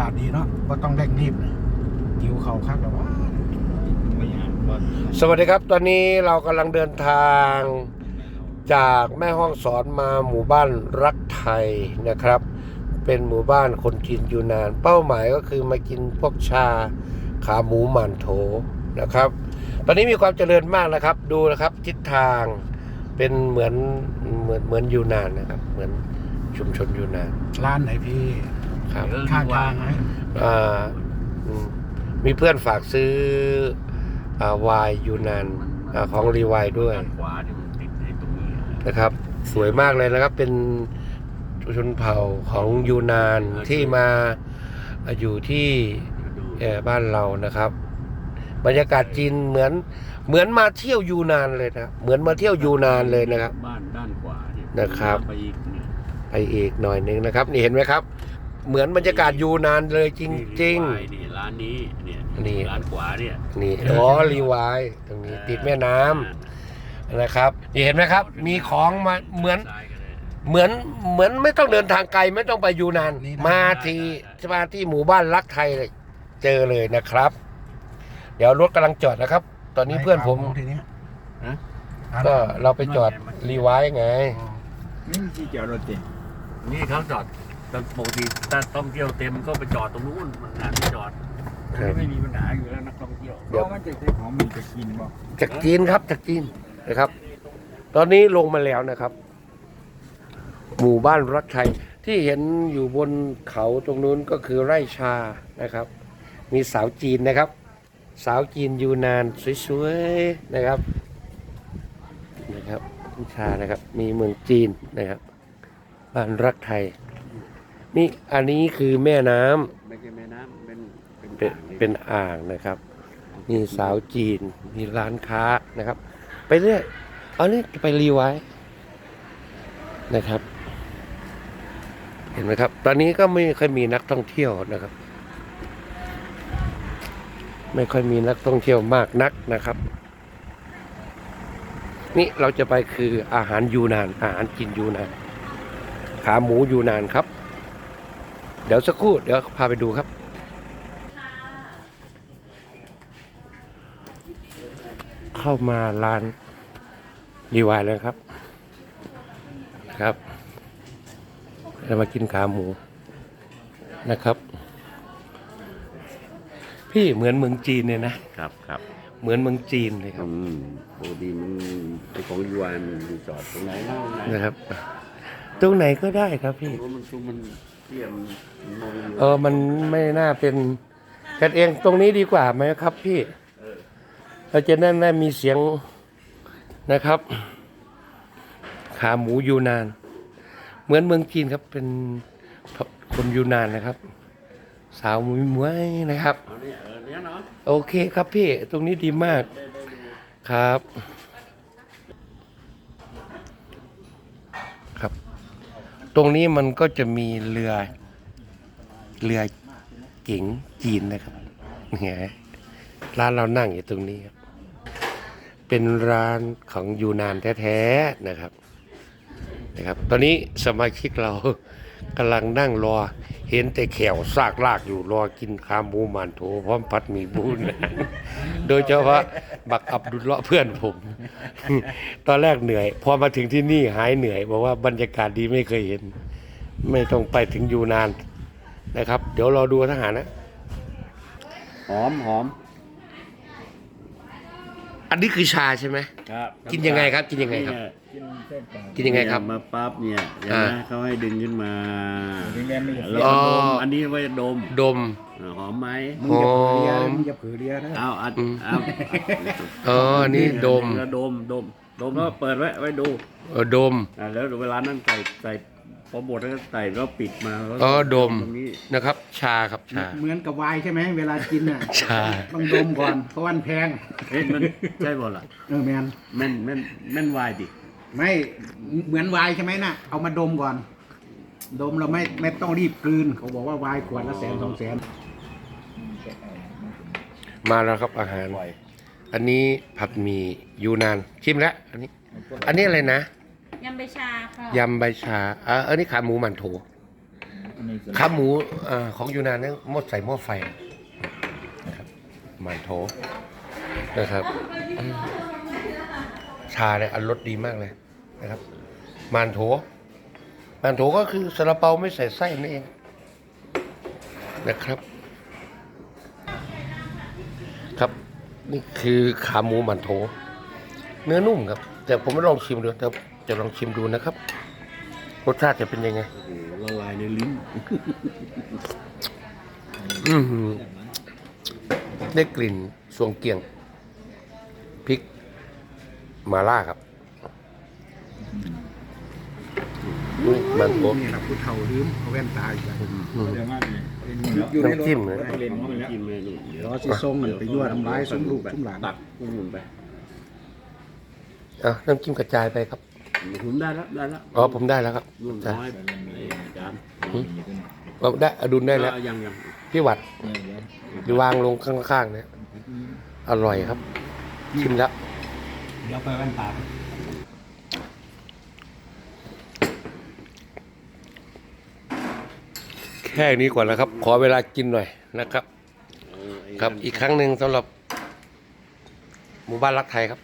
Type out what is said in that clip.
ากาศดีเนาะก็ต้องเร่งรีบนะหิวเขาคักแล้วว่าไม่อ่านว่าสวัสดีครับ ตอนนี้เรากำลังเดินทางจากแม่ห้องสอนมาหมู่บ้านรักไทยนะครับ เป็นหมู่บ้านคนกินอยู่นาน เป้าหมายก็คือมากินพวกชาขาหมูหมันโถนะครับ ตอนนี้มีความเจริญมากนะครับ ดูนะครับทิศทางเป็นเหมือนเหมือนเหมือนอยู่นานนะครับ เหมือนชุมชนอยู่นาน ร้านไหนพี่ ครับข้างทางไหมอ่าอืมมีเพื่อนฝากซื้ออ่าวายยูนานอาของรีวายด้วย ด้านขวาที่มันติดในตรงนี้อะนะครับ สวยมากเลยนะครับ เป็นชนเผ่าของยูนานที่มาอยู่ที่ดูเอ่อบ้านเรานะครับ บรรยากาศจีนเหมือนเหมือนมาเที่ยวยูนานเลยนะเหมือนมาเที่ยวยูนานเลยนะครับ บ้านด้านขวาเนี่ยนะครับ ไปอีกเนี่ยไปอีกหน่อยหนึ่งนะครับ นี่เห็นไหมครับ เหมือนบรรยากาศยูนานเลยจริงนี่นี่ร้านนี้เนี่ยนี่ ร้านขวาเนี่ยๆนี่อ๋อรีวายตรงนี้ติดแม่น้ำนะครับนี่เห็นไหมครับ มีของมาเหมือนซ้ายก็ได้เหมือนเหมือนไม่ต้องเดินทางไกลไม่ต้องไปยูนานมาทีมาที่หมู่บ้านรักไทยเลยเจอเลยนะครับ เดี๋ยวรถกำลังจอดนะครับ ตอนนี้เพื่อนผมให้ข่าวทีเนี้ยฮะก็เราไปจอดรีไวซ์ไงอ๋อไม่มีที่จอดรถจริงนี่เขาจอด แต่ปกติถ้าท่องเที่ยวเต็มก็ไปจอดตรงนู้นมันหาที่จอดครับไม่มีปัญหาอยู่แล้วนักท่องเที่ยวเดี๋ยวเพราะมันจะได้ของมันจะกินบ่จากจีนครับจากจีนนะครับ ตอนนี้ลงมาแล้วนะครับ หมู่บ้านรักไทยที่เห็นอยู่บนเขาตรงนู้นก็คือไร่ชานะครับ มีสาวจีนนะครับ สาวจีนอยู่นานสวยๆนะครับนะครับผู้ชานะครับ มีเมืองจีนนะครับ บ้านรักไทย นี่อันนี้คือแม่น้ำไม่ใช่แม่น้ำเป็นเป็นเป็นอ่างเป็นอ่างนะครับ มีสาวจีนมีร้านค้านะครับ ไปเรื่อยเอานี่ไปรีไว้นะครับ เห็นไหมครับ ตอนนี้ก็ไม่ค่อยมีนักท่องเที่ยวนะครับ ไม่ค่อยมีนักท่องเที่ยวมากนักนะครับ นี่เราจะไปคืออาหารยูนานอาหารกินยูนาน ขาหมูยูนานครับ เดี๋ยวสักครู่เดี๋ยวพาไปดูครับ เข้ามาร้านรีวายแล้วครับนะครับเรามากินขาหมูนะครับ พี่เหมือนเมืองจีนเลยนะครับครับเหมือนเมืองจีนเลยครับอืมปกติมันไอของยูวานมันจอดตรงไหนเล่าไหนนะครับ ตรงไหนก็ได้ครับพี่เพราะมันซุมมัน เทียมมันมองอยู่เออมันไม่น่าเป็นกันเองตรงนี้ดีกว่าไหมครับ พี่เราจะนั่นได้มีเสียงนะครับ ขาหมูยูนาน เหมือนเมืองจีนครับเป็นคนยูนานนะครับ สาวมุยมวยนะครับ เอาเนี่ยเออเนี้ยเนาะโอเคครับพี่ ตรงนี้ดีมากครับครับ ตรงนี้มันก็จะมีเรือเรือเก๋งจีนนะครับเนี่ยร้านเรานั่งอยู่ตรงนี้ครับ เป็นร้านของยูนานแท้ๆนะครับนะครับ ตอนนี้สมาชิกเรา กำลังนั่งรอ เห็นแต่แขวซากลากอยู่รอกินขาหมูหมันโถพร้อมพัดหมีบูนโดยเฉพาะบักอับดุลเลาะเพื่อนผม ตอนแรกเหนื่อย พอมาถึงที่นี่หายเหนื่อยบอกว่าบรรยากาศดีไม่เคยเห็น ไม่ต้องไปถึงอยู่นานนะครับ เดี๋ยวรอดูทหารนะ หอมหอม อันนี้คือชาใช่ไหม ครับกินยังไงครับกินยังไงครับกินเส้นเปล่ากินยังไงครับ มาปั๊บเนี่ยเห็นอ่าไหมเขาให้ดึงขึ้นมาถึงแม้ไม่อยากแล้วอ๋ก็อดมอันนี้ไว้ดมดม อ่าหอมไหมมึงอย่าเผือเรียหอมมึงอย่าเผือเรียนะเอาอัดอืม เอาอ๋ออันนี้ดมแล้วดมดมดมแล้วเปิดไว้ไว้ดูเออดม อ่าแล้วเวลานั้นใส่ใส่ พอบดแล้วก็ใส่แล้วปิดมาแล้วอ๋อดมตรงนี้นะครับ ชาครับชา เหมือนกับไวน์ใช่ไหมเวลากินน่ะใช่ ต้องดมก่อนเพราะวันแพงเอ๊ะมันใช่บ่ล่ะเออแมนแม่นแม่นแม่นวายดิไม่เหมือนไวน์ใช่ไหมน่ะเอามาดมก่อน ดมเราไม่ไม่ต้องรีบกลืนเขาบอกว่าไวน์ขวดละแสนสองแสนมาแล้วครับอาหาร อันนี้ผัดหมี่ยูนานชิมแล้วอันนี้ อันนี้อะไรนะ ยำใบชาค่ะยำใบชาอ่าอันนี้ขาหมูหมันโถขาหมูอ่าของยูนานเนี่ยหมดใส่หม้อไฟนะครับมันโถนะครับอืมชาเนี่ยอันรสดีมากเลยนะครับมันโถมันโถก็คือซาลาเปาไม่ใส่ไส้นั่นเองนะครับ ครับนี่คือขาหมูมันโถเนื้อนุ่มครับ แต่ผมไม่ลองชิมดูแต่จะลองชิมดูนะครับ รสชาติจะเป็นยังไงโอ้โหละลายในลิ้นอือหือได้กลิ่นสวงเกียงพริกมาล่าครับอุ๊ยมันโถนี่แหละผู้เฒ่าลืมเอาแว่นตาอีกแล้วอืม อยู่ในรถน้ำจิ้มเลย เล่นมันกินเลยลูกเดี๋ยวรอสิส่งกันไปยั่วทำร้ายสมลูกสมหลานตัดกุ้งไป อะน้ำจิ้มกระจายไปครับ ผมได้แล้วได้แล้วอ๋อผมได้แล้วครับนุ่นจ้ะน้อยไอ้อาจารย์เอาได้อดุลได้แล้วอะยังยังพี่หวัดวางลงข้างๆเนี่ยอร่อยครับ ชิมแล้วเดี๋ยวไปแว่นตาแค่นี้ก่อนนะครับ ขอเวลากินหน่อยนะครับ เออไอ้ครับ อีกครั้งหนึ่งสำหรับหมู่บ้านรักไทยครับ